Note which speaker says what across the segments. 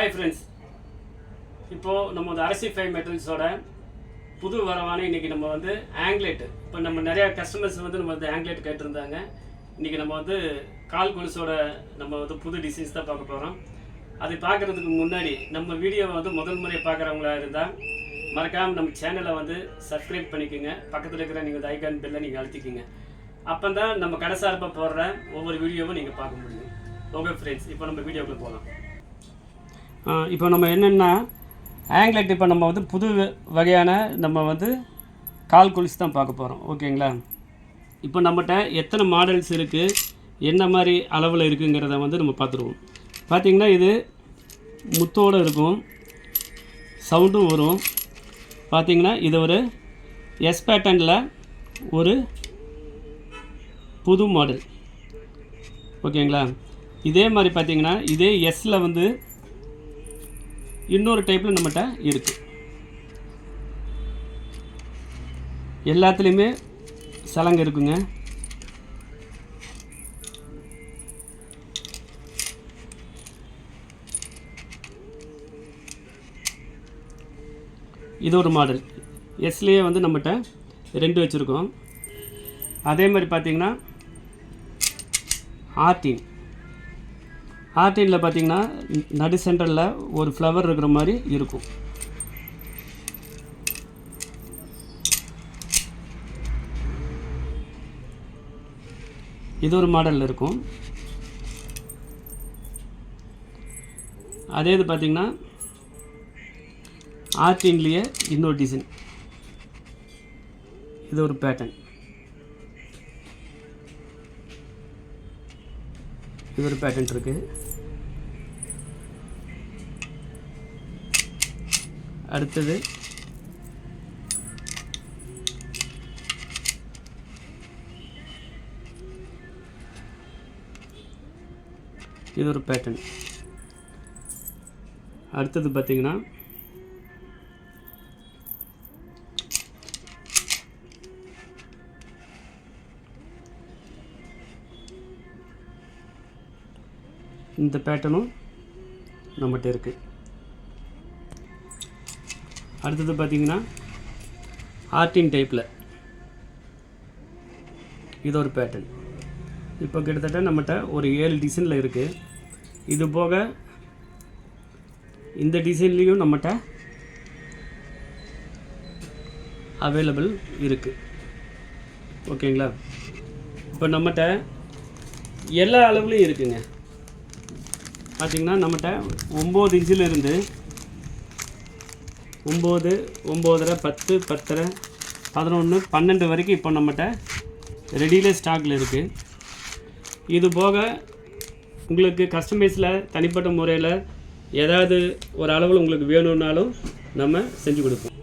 Speaker 1: Hi friends இப்போது நம்ம வந்து அரசி ஃபைவ் மெட்டல்ஸோட புது வரவான இன்றைக்கி நம்ம வந்து ஆங்க்லேட்டு இப்போ நம்ம நிறையா கஸ்டமர்ஸ் வந்து நம்ம வந்து ஆங்க்லேட் கேட்டிருந்தாங்க. இன்றைக்கி நம்ம வந்து கால் கொலுசோட நம்ம வந்து புது டிசைன்ஸ் தான் பார்க்க போகிறோம் அதை பார்க்குறதுக்கு முன்னாடி நம்ம வீடியோவை வந்து முதல் முறை பார்க்குறவங்களா இருந்தால் மறக்காமல் நம்ம சேனலை வந்து சப்ஸ்கிரைப் பண்ணிக்கோங்க. பக்கத்தில் இருக்கிற நீங்கள் வந்து ஐகான் பெல்லை நீங்கள் அழுத்திக்கிங்க. அப்போ தான் நம்ம கடைசார்பாக போடுற ஒவ்வொரு வீடியோவும் நீங்கள் பார்க்க முடியும். ஓகே ஃப்ரெண்ட்ஸ் இப்போ நம்ம வீடியோக்குள்ளே போகலாம் இப்போ நம்ம என்னென்னா ஆங்க்லெட் இப்போ நம்ம வந்து புது வ- வகையான நம்ம வந்து கால் கொலுசு தான் பார்க்க போகிறோம் ஓகேங்களா? இப்போ நம்மகிட்ட எத்தனை மாடல்ஸ் இருக்குது என்ன மாதிரி அளவில் இருக்குங்கிறத வந்து நம்ம பார்த்துருவோம். பார்த்தீங்கன்னா இது முத்தோடு இருக்கும். சவுண்டும் வரும். பார்த்தீங்கன்னா இது ஒரு எஸ் பேட்டர்னில் ஒரு புது மாடல் ஓகேங்களா? இதே மாதிரி பார்த்தீங்கன்னா இதே எஸ்ஸில் வந்து இன்னொரு டைப்பில் நம்மகிட்ட இருக்குது எல்லாத்துலேயுமே சலங்கை இருக்குங்க. இது ஒரு மாடல் எஸ்லேயே வந்து நம்மகிட்ட ரெண்டு வச்சுருக்கோம். அதே மாதிரி பார்த்தீங்கன்னா ஆர்டின் ஆர்டினில் பார்த்தீங்கன்னா நடு சென்டரில் ஒரு ஃப்ளவர் இருக்கிற மாதிரி இருக்கும். இது ஒரு மாடலில் இருக்கும். அதே இது பார்த்தீங்கன்னா ஆர்டின்லேயே இன்னொரு டிசைன் இது ஒரு பேட்டர்ன் இது ஒரு பேட்டர்ன் இருக்கு. அடுத்தது இது ஒரு பேட்டர்ன் அடுத்தது பார்த்தீங்கன்னா இந்த பேட்டர்னும் நம்மகிட்ட இருக்குது அடுத்தது பார்த்தீங்கன்னா ஆர்டின் டைப்பில் இது ஒரு பேட்டர்ன் இப்போ கிட்டத்தட்ட நம்மகிட்ட ஒரு ஏழு டிசைனில் இருக்குது இது போக இந்த டிசைன்லேயும் நம்மகிட்ட அவைலபிள் இருக்குது ஓகேங்களா இப்போ நம்மகிட்ட எல்லா அளவுலையும் இருக்குதுங்க பார்த்திங்கன்னா நம்மகிட்ட ஒம்பது இன்ச்சிலிருந்து ஒம்பது ஒம்போதரை பத்து பத்தரை பதினொன்று பன்னெண்டு வரைக்கும் இப்போ நம்மகிட்ட ரெடியில் ஸ்டாக்கில் இருக்குது இது போக உங்களுக்கு கஸ்டமைஸில் தனிப்பட்ட முறையில் ஏதாவது ஒரு அளவில் உங்களுக்கு வேணும்னாலும் நம்ம செஞ்சு கொடுப்போம்.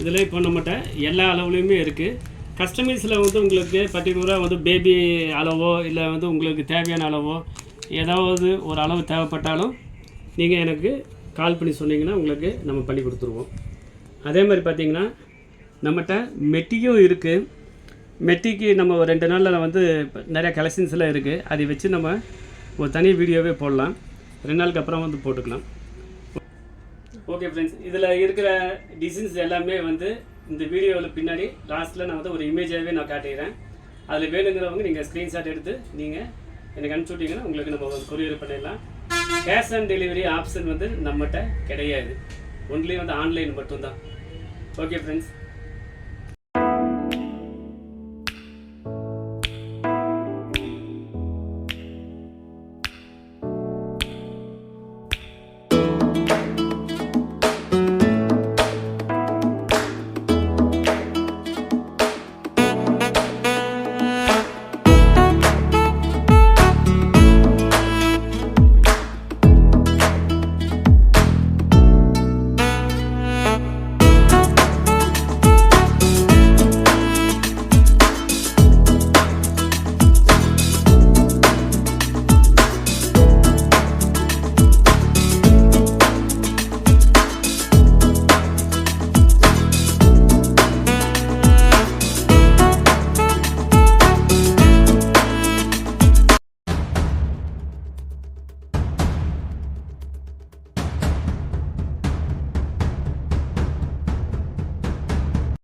Speaker 1: இதில் இப்போ நம்மகிட்ட எல்லா அளவுலேயுமே இருக்குது கஸ்டமைஸில் வந்து உங்களுக்கு பர்டிகுலராக வந்து பேபி அளவோ இல்லை வந்து உங்களுக்கு தேவையான அளவோ ஏதாவது ஒரு அளவு தேவைப்பட்டாலும் நீங்கள் எனக்கு கால் பண்ணி சொன்னீங்கன்னா உங்களுக்கு நம்ம பண்ணி கொடுத்துருவோம். அதே மாதிரி பார்த்தீங்கன்னா நம்மகிட்ட மெட்டியும் இருக்குது மெட்டிக்கு நம்ம ஒரு ரெண்டு நாளில் வந்து நிறையா நிறைய கலெக்ஷன்ஸ் எல்லாம் இருக்குது அதை வச்சு நம்ம ஒரு தனி வீடியோவே போடலாம். ரெண்டு நாளுக்கு அப்புறம் வந்து போட்டுக்கலாம். ஓகே ஃப்ரெண்ட்ஸ் இதில் இருக்கிற டிசைன்ஸ் எல்லாமே வந்து இந்த வீடியோவில் பின்னாடி லாஸ்ட்டில் நான் வந்து ஒரு இமேஜாகவே நான் காட்டிக்கிறேன் அதில் வேணுங்கிறவங்க நீங்கள் ஸ்க்ரீன்ஷாட் எடுத்து நீங்கள் எனக்கு அனுப்பிச்சுட்டிங்கன்னா உங்களுக்கு நம்ம கொரியர் பண்ணிடலாம். கேஷ் ஆன் டெலிவரி ஆப்ஷன் வந்து நம்மகிட்ட கிடையாது. ஒன்லி வந்து ஆன்லைன் மட்டும்தான். Okay friends